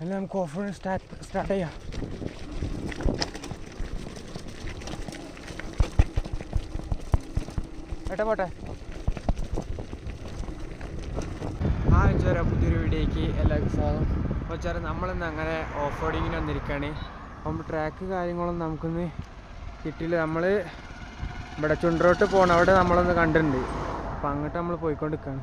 അല്ല നമുക്ക് off road start start ചെയ്യാം ഏട്ടാ പോട്ടെ. ആ വെച്ചാൽ പുതിയൊരു വീഡിയോയ്ക്ക് എല്ലാവർക്കും സ്വാഗതം. അപ്പോൾ വെച്ചാൽ നമ്മളിന്ന് അങ്ങനെ ഓഫ് റോഡിങ്ങിന് വന്നിരിക്കുകയാണ് അപ്പം ട്രാക്ക് കാര്യങ്ങളൊന്നും നമുക്കൊന്ന് കിട്ടിയില്ല. നമ്മൾ ഇവിടെ ചുണ്ടറോട്ട് പോകണം അവിടെ നമ്മളൊന്ന് കണ്ടിട്ടുണ്ട്. അപ്പം അങ്ങോട്ട് നമ്മൾ പോയിക്കൊണ്ടിരിക്കുകയാണ്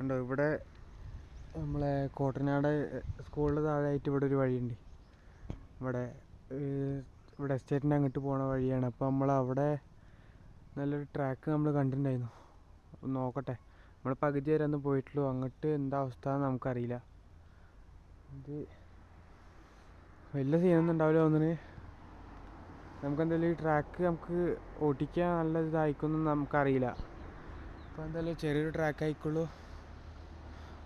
ഉണ്ടോ? ഇവിടെ നമ്മളെ കോട്ടനാട് സ്കൂളിന്റെ താഴെയായിട്ട് ഇവിടെ ഒരു വഴിയുണ്ട്. ഇവിടെ ഇവിടെ എസ്റ്റേറ്റിന്റെ അങ്ങോട്ട് പോണ വഴിയാണ്. അപ്പോൾ നമ്മൾ അവിടെ നല്ലൊരു ട്രാക്ക് നമ്മൾ കണ്ടിട്ടുണ്ടായിരുന്നു. നോക്കട്ടെ. നമ്മൾ പകുതി വരെ ഒന്ന് പോയിട്ടുള്ളൂ. അങ്ങോട്ട് എന്താ അവസ്ഥ എന്ന് നമുക്കറിയില്ല. ഇത് വലിയ സീനൊന്നും ഉണ്ടാവില്ല നമുക്ക് എന്തായാലും ഈ ട്രാക്ക് നമുക്ക് ഓടിക്കാൻ നല്ല ഇതായിക്കൊന്നും നമുക്കറിയില്ല. അപ്പോൾ എന്തായാലും ചെറിയൊരു ട്രാക്ക് ആയിക്കോളൂ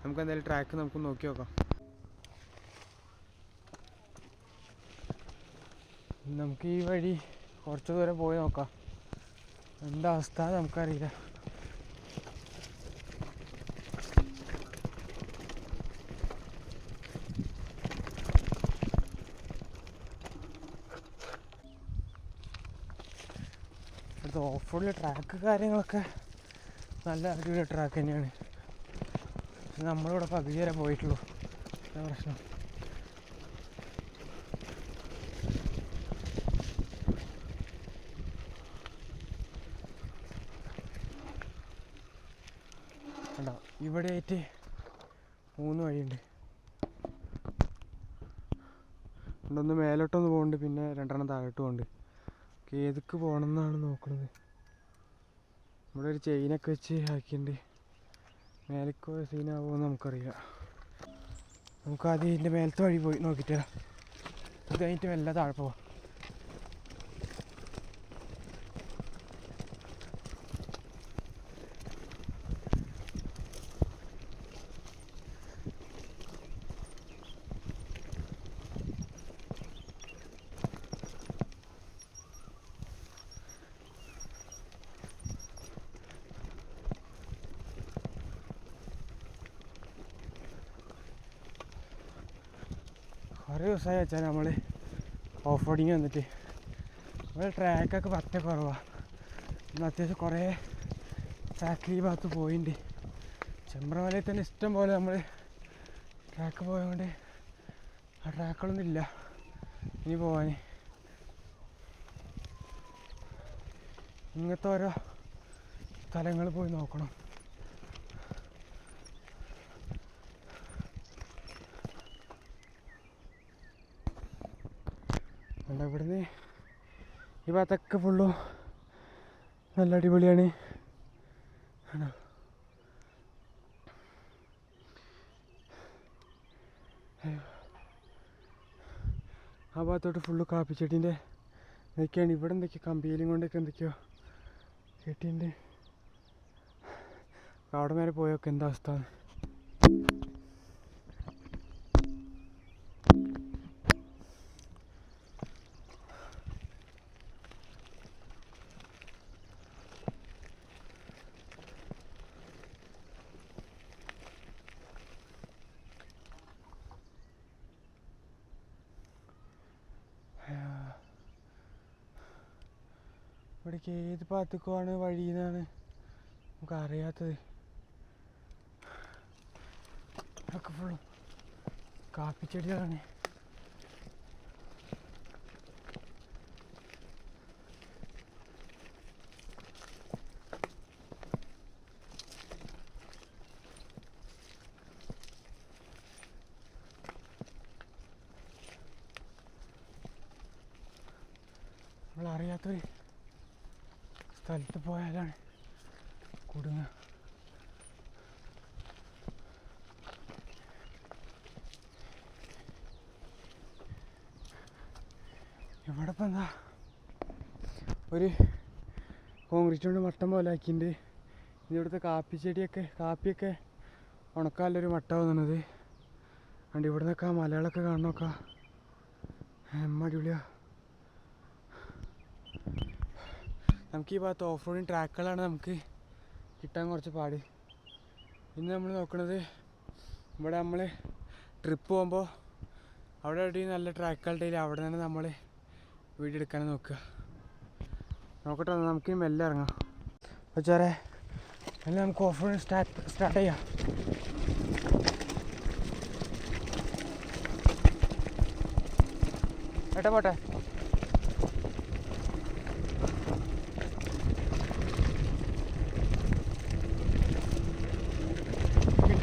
നമുക്ക് എന്തായാലും ട്രാക്ക് നമുക്ക് നോക്കി നോക്കാം. നമുക്ക് ഈ വഴി കുറച്ച് ദൂരം പോയി നോക്കാം. എന്താ അവസ്ഥ നമുക്കറിയില്ല. ഓഫ് റോഡിലെ ട്രാക്ക് കാര്യങ്ങളൊക്കെ നല്ല അടിപൊളി ട്രാക്ക് തന്നെയാണ്. നമ്മളിവിടെ പകുതി വരെ പോയിട്ടുള്ളൂ. പ്രശ്നം. കണ്ടോ? ഇവിടെ ആയിട്ട് മൂന്ന് വഴിയുണ്ട്. ഒന്ന് മേലോട്ടൊന്ന് പോകുന്നുണ്ട് പിന്നെ രണ്ടെണ്ണം താഴോട്ട് പോകുന്നുണ്ട് ഏതൊക്കെ പോകണം എന്നാണ് നോക്കുന്നത് ഇവിടെ ഒരു ചെയിനൊക്കെ വെച്ച് ആക്കിയിട്ടുണ്ട്. മേലേക്ക് സീനാവുമോ നമുക്കറിയില്ല നമുക്ക് ആദ്യം ഇതിന്റെ മേലത്തെ വഴി പോയി നോക്കിയിട്ട്. ഇത് കഴിഞ്ഞിട്ട് മെല്ലെ താഴെ പോവാം കുറേ ദിവസമായി വെച്ചാൽ നമ്മൾ ഓഫ് റോഡിങ് വന്നിട്ട് നമ്മൾ ട്രാക്കൊക്കെ പറ്റേ കുറവാണ് ഇന്ന് അത്യാവശ്യം കുറേ ട്രാക്ക് ഈ ഭാഗത്ത് പോയിട്ടുണ്ട് ചെമ്പ്രമലയിൽ തന്നെ ഇഷ്ടം പോലെ നമ്മൾ ട്രാക്ക് പോയതുകൊണ്ട് ആ ട്രാക്കുകളൊന്നും ഇല്ല. ഇനി പോവാൻ ഇങ്ങനത്തെ ഓരോ സ്ഥലങ്ങൾ പോയി നോക്കണം. അല്ല ഇവിടുന്ന്? ഈ ഭാഗത്തൊക്കെ ഫുള്ളും നല്ല അടിപൊളിയാണ്. ആണോ. ആ ഭാഗത്തോട്ട് ഫുള്ള് കാപ്പിച്ചെടീന്റെ ഇതൊക്കെയാണ്. ഇവിടെ എന്തൊക്കെയോ? കമ്പിയിലും കൊണ്ടൊക്കെ എന്തൊക്കെയോ കെട്ടിയിട്ടുണ്ട്. അവിടെ മേലെ പോയൊക്കെ എന്താ അവസ്ഥ? ഇവിടേക്ക് ഏത് ഭാഗത്തേക്കുമാണ് വഴി എന്നാണ് നമുക്ക് അറിയാത്തത് ഒക്കെ ഫുള്ളും കാപ്പിച്ചെടികളാണ്. നമ്മൾ അറിയാത്തൊരു സ്ഥലത്ത് പോയാലാണ് കുടുങ്ങുക ഇവിടെ ഇപ്പം എന്താ ഒരു കോൺക്രീറ്റ് കൊണ്ട് മട്ടം പോലെ ആക്കിയിട്ടുണ്ട് ഇനി ഇവിടുത്തെ കാപ്പി ചെടിയൊക്കെ കാപ്പിയൊക്കെ ഉണക്കാനുള്ളൊരു മട്ട തോന്നുന്നത് കണ്ട് ഇവിടെ നിന്നൊക്കെ ആ മലകളൊക്കെ കാണണമൊക്കെ എമ്മ അടിപൊളിയാ നമുക്ക് ഈ ഭാഗത്ത് ഓഫ് റോഡിങ് ട്രാക്കുകളാണ് നമുക്ക് കിട്ടാൻ കുറച്ച് പാട്. ഇന്ന് നമ്മൾ നോക്കുന്നത് ഇവിടെ നമ്മൾ ട്രിപ്പ് പോകുമ്പോൾ അവിടെ എവിടെ നല്ല ട്രാക്കുകളുടെ അവിടെ നിന്ന് നമ്മൾ വീഡിയോ എടുക്കാൻ നോക്കുക. നോക്കട്ടെ നമുക്ക് മെല്ലെ ഇറങ്ങാം. വെച്ചാറേ എല്ലാം നമുക്ക് ഓഫ് റോഡ് സ്റ്റാർട്ട് സ്റ്റാർട്ട് ചെയ്യാം. ഏട്ടാ പോട്ടെ.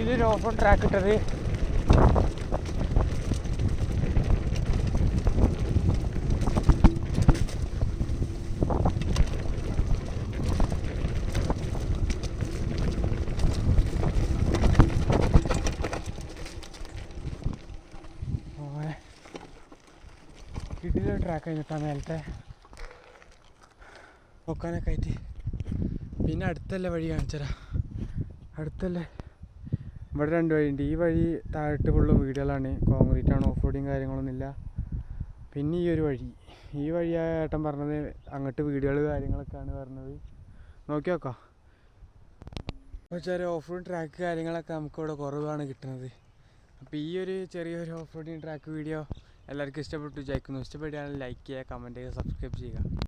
കിട്ടിയൊരു ഓഫ് റോഡ് ട്രാക്ക് ഇട്ടത്. ഓനെ കിട്ടിയൊരു ട്രാക്ക് കഴിഞ്ഞിട്ടാ മേലത്തെ. പൊക്കാനൊക്കെ ആയിട്ട്. പിന്നെ അടുത്തല്ലേ വഴി കാണിച്ചരാ. അടുത്തല്ലേ? ഇവിടെ രണ്ട് വഴിയുണ്ട്. ഈ വഴി താഴോട്ട് ഫുള്ള് വീടുകളാണ്. കോൺക്രീറ്റ് ആണ്. ഓഫ് റോഡിങ് കാര്യങ്ങളൊന്നുമില്ല പിന്നെ ഈ ഒരു വഴി. ഈ വഴി ആ ഏട്ടൻ പറഞ്ഞത് അങ്ങോട്ട് വീടുകൾ കാര്യങ്ങളൊക്കെയാണ് പറഞ്ഞത്. നോക്കി നോക്കാം. വെച്ചാൽ ഓഫ് റോഡ് ട്രാക്ക് കാര്യങ്ങളൊക്കെ നമുക്ക് ഇവിടെ കുറവാണ് കിട്ടുന്നത്. അപ്പോൾ ഈ ഒരു ചെറിയൊരു ഓഫ് റോഡിങ് ട്രാക്ക് വീഡിയോ എല്ലാവർക്കും ഇഷ്ടപ്പെട്ടു വിചാരിക്കുന്നു. ഇഷ്ടപ്പെടുകയാണെങ്കിൽ ലൈക്ക് ചെയ്യുക കമന്റ് ചെയ്യുക സബ്സ്ക്രൈബ് ചെയ്യുക.